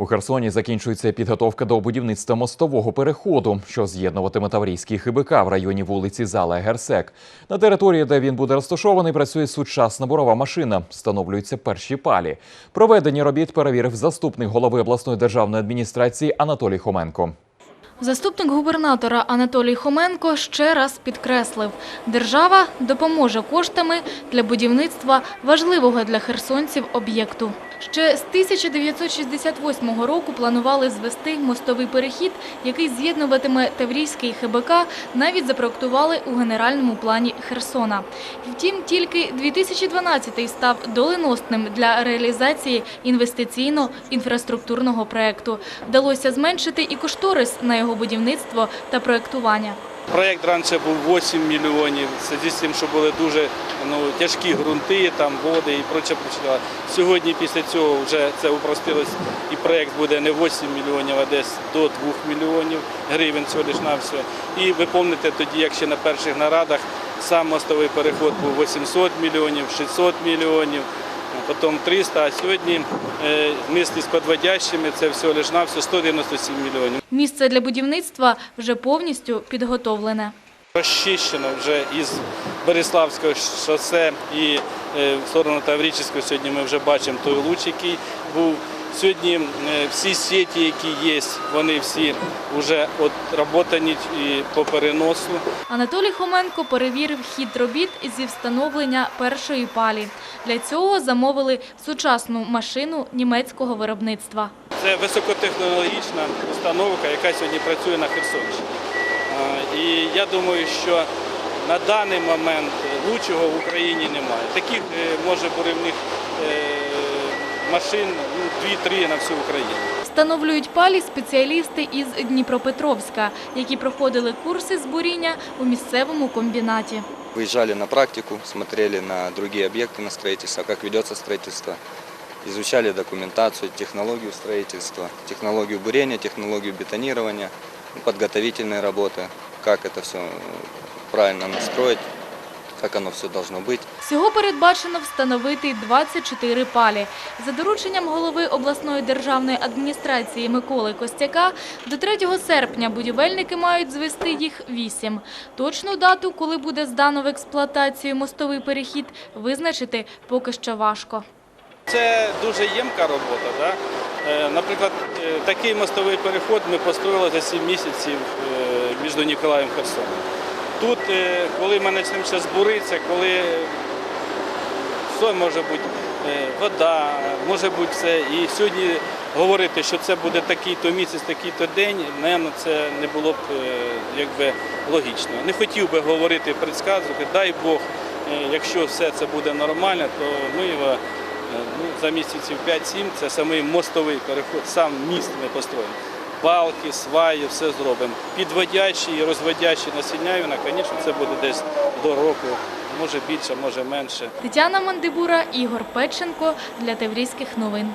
У Херсоні закінчується підготовка до будівництва мостового переходу, що з'єднуватиме Таврійський ХБК в районі вулиці Зала Герсек. На території, де він буде розташований, працює сучасна бурова машина. Встановлюються перші палі. Проведення робіт перевірив заступник голови обласної державної адміністрації Анатолій Хоменко. Заступник губернатора Анатолій Хоменко ще раз підкреслив, держава допоможе коштами для будівництва важливого для херсонців об'єкту. Ще з 1968 року планували звести мостовий перехід, який з'єднуватиме Таврійський ХБК, навіть запроектували у генеральному плані Херсона. Втім, тільки 2012 став доленосним для реалізації інвестиційно-інфраструктурного проекту. Вдалося зменшити і кошторис на його будівництво та проектування. Проєкт раніше був 8 мільйонів, в з тим, що були дуже ну, тяжкі ґрунти, там води і проче. Сьогодні після цього вже це упростилось і проєкт буде не 8 мільйонів, а десь до 2 мільйонів гривень всього лиш на все. І ви пам'ятаєте тоді, як ще на перших нарадах сам мостовий переход був 800 мільйонів, 600 мільйонів, потім 300, а сьогодні мислі з підводящими це всього лиш на все 197 мільйонів. Місце для будівництва вже повністю підготовлене. Розчищено вже із Береславського шосе і е, в сторону Таврічського сьогодні ми вже бачимо той луч, який був. Сьогодні е, всі сіті, які є, вони всі вже отработані і по переносу. Анатолій Хоменко перевірив хід робіт зі встановлення першої палі. Для цього замовили сучасну машину німецького виробництва. Це високотехнологічна установка, яка сьогодні працює на Херсонщині. І я думаю, що на даний момент лучшого в Україні немає. Таких е, може буривних е, машин ну, 2-3 на всю Україну. Встановлюють палі спеціалісти із Дніпропетровська, які проходили курси з буріння у місцевому комбінаті. Выезжали на практику, смотрели на другие объекты на строительство, как ведется строительство, изучали документацию, технологию строительства, технологию бурения, технологию бетонирования, ну, подготовительные работы, как это все правильно настроить, как оно все должно быть. Всього передбачено встановити 24 палі. За дорученням голови обласної державної адміністрації Миколи Костяка, до 3 серпня будівельники мають звести їх 8. Точну дату, коли буде здано в експлуатацію мостовий перехід, визначити поки що важко. Це дуже ємка робота. Да? Е, Наприклад, е, такий мостовий переход ми построїли за 7 місяців е, між Ніколаєм і Херсоном. Тут, е, коли ми почнемо збуритися, коли все може бути е, вода, може бути все. І сьогодні говорити, що це буде такий-то місяць, такий-то день, напевно, це не було б е, якби логічно. Не хотів би говорити, предсказувати, дай Бог, якщо все це буде нормально, то ми його ну, за місяців 5-7 це самий мостовий переход, сам міст ми построїмо. Балки, сваї, все зробимо. Підводячі і розводячі насіннявина, звісно, це буде десь до року, може більше, може менше. Тетяна Мандибура, Ігор Печенко для Теврійських новин.